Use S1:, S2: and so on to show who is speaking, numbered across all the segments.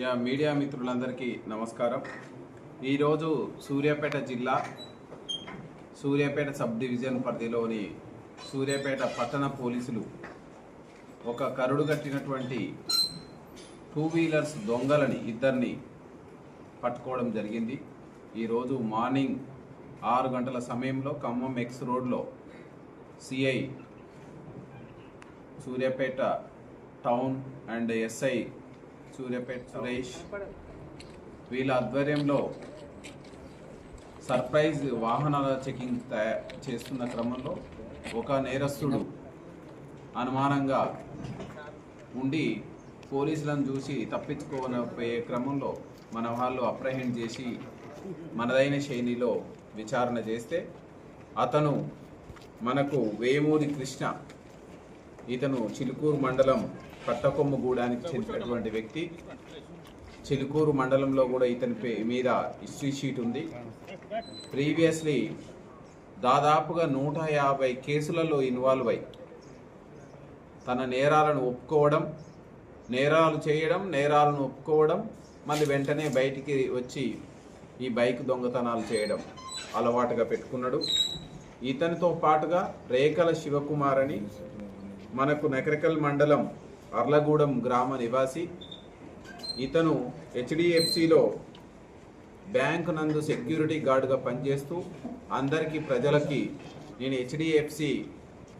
S1: Yeah media మిత్రులందరికీ నమస్కారం. ఈరోజు సూర్యాపేట జిల్లా సూర్యాపేట సబ్ డివిజన్ పరిధిలోని సూర్యాపేట పట్టణ పోలీసులు ఒక కరుడు కట్టినటువంటి టూ వీలర్స్ దొంగలని ఇద్దరిని పట్టుకోవడం జరిగింది. ఈరోజు మార్నింగ్ ఆరు గంటల సమయంలో ఖమ్మం ఎక్స్ రోడ్లో CI Suryapet town and SI Suryapet Suresh. వీళ్ళ ఆధ్వర్యంలో సర్ప్రైజ్ వాహనాల చెకింగ్ చేస్తున్న క్రమంలో ఒక నేరస్తుడు అనుమానంగా ఉండి పోలీసులను చూసి తప్పించుకోనపోయే క్రమంలో మన వాళ్ళు అప్రహెండ్ చేసి మనదైన శైలిలో విచారణ చేస్తే అతను మనకు వేమూరి కృష్ణ ఇతను చిలుకూరు మండలం కట్టకొమ్ముగూడానికి చెందినటువంటి వ్యక్తి. చిలుకూరు మండలంలో కూడా ఇతని పే మీద హిస్టరీ షీట్ ఉంది. ప్రీవియస్లీ దాదాపుగా నూట యాభై కేసులలో ఇన్వాల్వ్ అయి తన నేరాలను ఒప్పుకోవడం నేరాలు చేయడం నేరాలను ఒప్పుకోవడం మళ్ళీ వెంటనే బయటికి వచ్చి ఈ బైక్ దొంగతనాలు చేయడం అలవాటుగా పెట్టుకున్నాడు. ఇతనితో పాటుగా రేఖల శివకుమార్ అని మనకు నకరికల్ మండలం అర్లగూడెం గ్రామ నివాసి. ఇతను హెచ్డిఎఫ్సిలో బ్యాంక్ నందు సెక్యూరిటీ గార్డుగా పనిచేస్తూ అందరికీ ప్రజలకి నేను హెచ్డిఎఫ్సి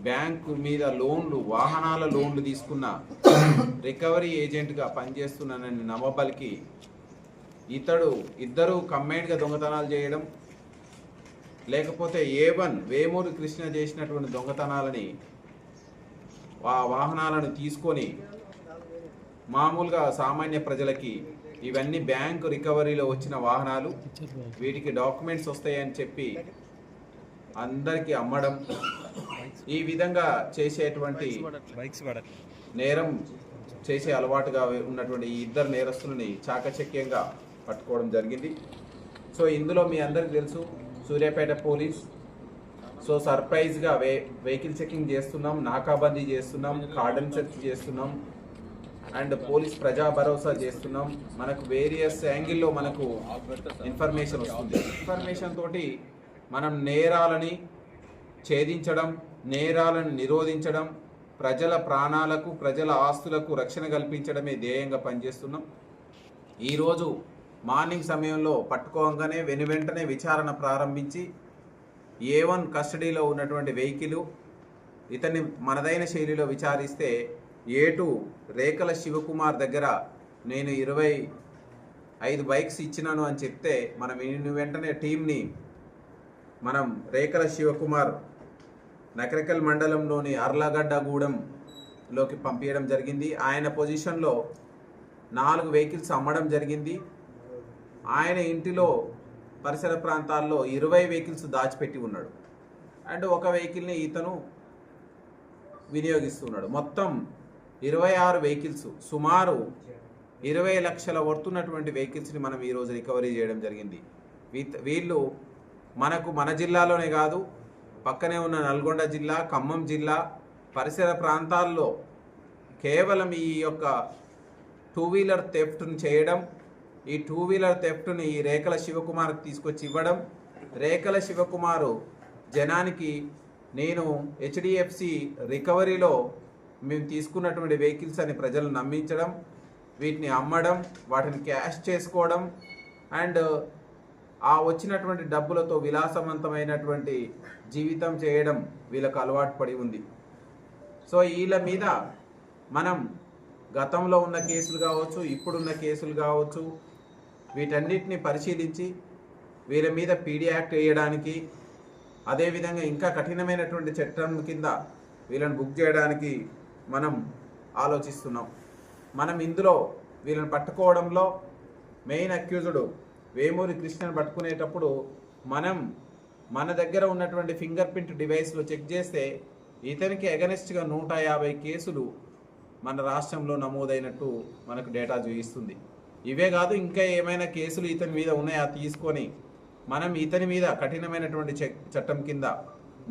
S1: బ్యాంకు మీద లోన్లు వాహనాల లోన్లు తీసుకున్న రికవరీ ఏజెంట్గా పనిచేస్తున్నానని నమ్మబలికి ఇతడు ఇద్దరు కంబైన్డ్గా దొంగతనాలు చేయడం లేకపోతే ఏ వన్ వేమూరి కృష్ణ చేసినటువంటి దొంగతనాలని ఆ వాహనాలను తీసుకొని మామూలుగా సామాన్య ప్రజలకి ఇవన్నీ బ్యాంకు రికవరీలో వచ్చిన వాహనాలు వీటికి డాక్యుమెంట్స్ వస్తాయని చెప్పి అందరికీ అమ్మడం ఈ విధంగా చేసేటువంటి నేరం చేసే అలవాటుగా ఉన్నటువంటి ఈ ఇద్దరు నేరస్తులని చాకచక్యంగా పట్టుకోవడం జరిగింది. సో ఇందులో మీ అందరికీ తెలుసు సూర్యాపేట పోలీస్ సో సర్ప్రైజ్గా వే వెహికల్ చెకింగ్ చేస్తున్నాం నాకాబందీ చేస్తున్నాం కార్డన్ సెర్చ్ చేస్తున్నాం అండ్ పోలీస్ ప్రజా భరోసా చేస్తున్నాం. మనకు వేరియస్ యాంగిల్లో మనకు ఇన్ఫర్మేషన్ వస్తుంది. ఇన్ఫర్మేషన్ తోటి మనం నేరాలని ఛేదించడం నేరాలను నిరోధించడం ప్రజల ప్రాణాలకు ప్రజల ఆస్తులకు రక్షణ కల్పించడమే ధ్యేయంగా పనిచేస్తున్నాం. ఈరోజు మార్నింగ్ సమయంలో పట్టుకోగానే వెను వెంటనే విచారణ ప్రారంభించి ఏ వన్ కస్టడీలో ఉన్నటువంటి వెహికల్ ఇతన్ని మనదైన శైలిలో విచారిస్తే ఏ టూ రేఖల శివకుమార్ దగ్గర నేను ఇరవై ఐదు బైక్స్ ఇచ్చినాను అని చెప్తే మనం వెంటనే టీంని మనం రేఖల శివకుమార్ నకరకల్ మండలంలోని అర్లగడ్డగూడెంలోకి పంపించడం జరిగింది. ఆయన పొజిషన్లో నాలుగు వెహికల్స్ అమ్మడం జరిగింది. ఆయన ఇంటిలో పరిసర ప్రాంతాల్లో ఇరవై వెహికల్స్ దాచిపెట్టి ఉన్నాడు. అండ్ ఒక వెహికల్ని ఇతను వినియోగిస్తున్నాడు మొత్తం ఇరవై ఆరు వెహికల్స్ సుమారు ఇరవై లక్షల వర్తున్నటువంటి వెహికల్స్ని మనం ఈరోజు రికవరీ చేయడం జరిగింది. వీళ్ళు మనకు మన జిల్లాలోనే కాదు పక్కనే ఉన్న నల్గొండ జిల్లా ఖమ్మం జిల్లా పరిసర ప్రాంతాల్లో కేవలం ఈ యొక్క టూ వీలర్ థెఫ్ట్ని చేయడం ఈ టూ వీలర్ థెఫ్ట్ని ఈ రేఖల శివకుమార్ తీసుకొచ్చి ఇవ్వడం రేఖల శివకుమారు జనానికి నేను హెచ్డిఎఫ్సి రికవరీలో మేము తీసుకున్నటువంటి వెహికల్స్ అని ప్రజలు నమ్మించడం వీటిని అమ్మడం వాటిని క్యాష్ చేసుకోవడం అండ్ ఆ వచ్చినటువంటి డబ్బులతో విలాసవంతమైనటువంటి జీవితం చేయడం వీళ్ళకు అలవాటు పడి ఉంది. సో వీళ్ళ మీద మనం గతంలో ఉన్న కేసులు కావచ్చు ఇప్పుడున్న కేసులు కావచ్చు వీటన్నిటిని పరిశీలించి వీళ్ళ మీద పీడీ యాక్ట్ వేయడానికి అదేవిధంగా ఇంకా కఠినమైనటువంటి చట్టం కింద వీళ్ళని బుక్ చేయడానికి మనం ఆలోచిస్తున్నాం. మనం ఇందులో వీళ్ళని పట్టుకోవడంలో మెయిన్ అక్యూజుడు వేమూరి కృష్ణను పట్టుకునేటప్పుడు మనం మన దగ్గర ఉన్నటువంటి ఫింగర్ ప్రింట్ డివైస్లో చెక్ చేస్తే ఇతనికి అగనెస్ట్గా నూట యాభై కేసులు మన రాష్ట్రంలో నమోదైనట్టు మనకు డేటా చూపిస్తుంది. ఇవే కాదు ఇంకా ఏమైనా కేసులు ఇతని మీద ఉన్నాయా? తీసుకొని మనం ఇతని మీద కఠినమైనటువంటి చట్టం కింద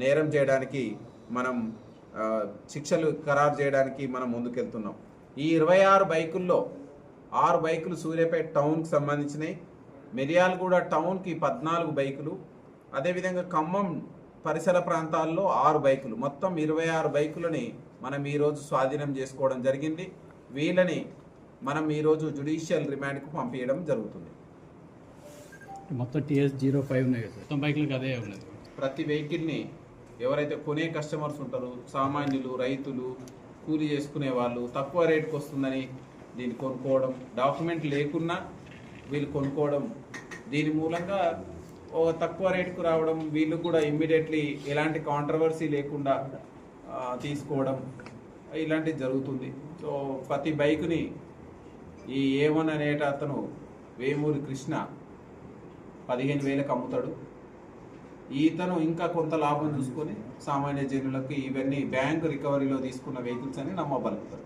S1: నేరం చేయడానికి మనం శిక్షలు ఖరారు చేయడానికి మనం ముందుకెళ్తున్నాం. ఈ ఇరవై ఆరు బైకుల్లో ఆరు బైకులు సూర్యాపేట టౌన్కి సంబంధించినవి మిర్యాలగూడ టౌన్కి పద్నాలుగు బైకులు. అదేవిధంగా ఖమ్మం పరిసర ప్రాంతాల్లో ఆరు బైకులు. మొత్తం ఇరవై ఆరు బైకులని మనం ఈరోజు స్వాధీనం చేసుకోవడం జరిగింది. వీళ్ళని మనం ఈరోజు జుడిషియల్ రిమాండ్కు పంపించడం జరుగుతుంది.
S2: మొత్తం టీఎస్ జీరో ఫైవ్ ఉన్నాయి కదా సార్.
S3: మొత్తం బైక్లకు అదే ఉన్నది
S1: ప్రతి వెహికల్ని ఎవరైతే కొనే కస్టమర్స్ ఉంటారో సామాన్యులు రైతులు కూలీ చేసుకునే వాళ్ళు తక్కువ రేటుకి వస్తుందని దీన్ని కొనుక్కోవడం డాక్యుమెంట్ లేకున్నా వీళ్ళు కొనుక్కోవడం దీని మూలంగా ఓ తక్కువ రేటుకు రావడం వీళ్ళు కూడా ఇమ్మీడియట్లీ ఎలాంటి కాంట్రవర్సీ లేకుండా తీసుకోవడం ఇలాంటివి జరుగుతుంది. సో ప్రతి బైక్ని ఈ ఏ వన్ అనేట అతను వేమూరి కృష్ణ పదిహేను వేలకు అమ్ముతాడు. ఈతను ఇంకా కొంత లాభం చూసుకొని సామాన్య జనులకు ఇవన్నీ బ్యాంక్ రికవరీలో తీసుకున్న వెహికల్స్ అని నమ్మబలుగుతారు